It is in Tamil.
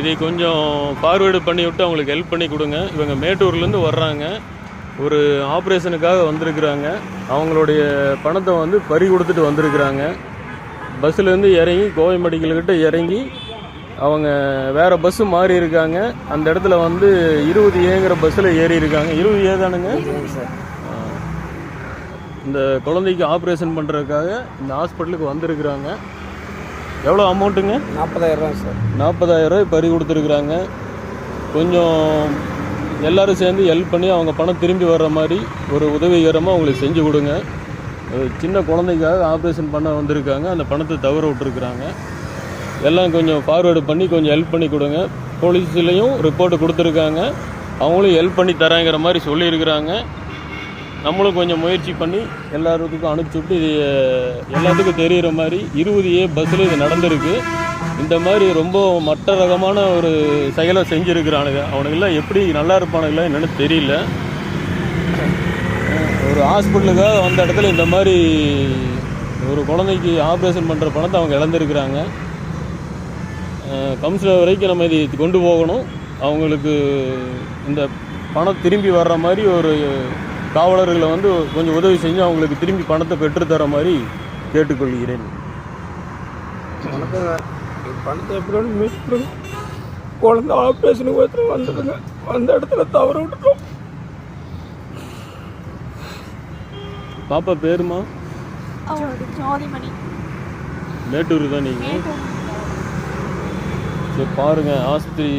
இதை கொஞ்சம் ஃபார்வேர்டு பண்ணி விட்டு அவங்களுக்கு ஹெல்ப் பண்ணி கொடுங்க. இவங்க மேட்டூர்லேருந்து வர்றாங்க. ஒரு ஆப்ரேஷனுக்காக வந்திருக்கிறாங்க. அவங்களுடைய பணத்தை வந்து பறி கொடுத்துட்டு வந்திருக்கிறாங்க. பஸ்ஸுலேருந்து இறங்கி கோவை மெடிக்கல் கிட்ட இறங்கி அவங்க வேறு பஸ்ஸு மாறி இருக்காங்க. அந்த இடத்துல வந்து இருபது ஏங்கிற பஸ்ஸில் ஏறி இருக்காங்க. இருபது ஏ தானுங்க. இந்த குழந்தைக்கு ஆப்ரேஷன் பண்ணுறதுக்காக இந்த ஹாஸ்பிட்டலுக்கு வந்திருக்கிறாங்க. எவ்வளோ அமௌண்ட்டுங்க? நாற்பதாயிரம் ரூபா சார். நாற்பதாயிரம் ரூபாய் பறி கொடுத்துருக்குறாங்க. கொஞ்சம் எல்லாரும் சேர்ந்து ஹெல்ப் பண்ணி அவங்க பணம் திரும்பி வர்ற மாதிரி ஒரு உதவிகரமாக அவங்களுக்கு செஞ்சு கொடுங்க. சின்ன குழந்தைக்காக ஆப்ரேஷன் பண்ண வந்திருக்காங்க. அந்த பணத்தை தவற விட்டுருக்குறாங்க. எல்லாம் கொஞ்சம் ஃபார்வேர்டு பண்ணி கொஞ்சம் ஹெல்ப் பண்ணி கொடுங்க. போலீஸ்லேயும் ரிப்போர்ட் கொடுத்துருக்காங்க. அவங்களும் ஹெல்ப் பண்ணி தராங்கிற மாதிரி சொல்லியிருக்கிறாங்க. நம்மளும் கொஞ்சம் முயற்சி பண்ணி எல்லாருக்கும் அனுப்பிச்சி விட்டு இது எல்லாத்துக்கும் தெரிகிற மாதிரி இருபது ஏ பஸ்ஸில் இது நடந்திருக்கு. இந்த மாதிரி ரொம்ப மற்ற ரகமான ஒரு செயலை செஞ்சுருக்கிறானுங்க. அவனுங்கெல்லாம் எப்படி நல்லா இருப்பானுங்களா என்னன்னு தெரியல. ஒரு ஹாஸ்பிட்டலுக்காக வந்த இடத்துல இந்த மாதிரி ஒரு குழந்தைக்கு ஆப்ரேஷன் பண்ணுற பணத்தை அவங்க இழந்திருக்கிறாங்க. கவுன்சிலர் வரைக்கும் நம்ம இதை கொண்டு போகணும். அவங்களுக்கு இந்த பணம் திரும்பி வர்ற மாதிரி ஒரு காவலர்களை வந்து கொஞ்சம் உதவி செஞ்சு அவங்களுக்கு திரும்பி பணத்தை பெற்றுத்தர மாதிரி கேட்டுக்கொள்கிறேன். பணத்தை மீட் பண்ணுங்க. குழந்தை ஆப்ரேஷனுக்கு ஒருத்தர் வந்ததுங்க வந்த இடத்துல தவற விட்டுட்டோம். பாப்பா பேருமா? மேட்டூர் தான் நீங்கள் சரி பாருங்கள் ஆஸ்பத்திரி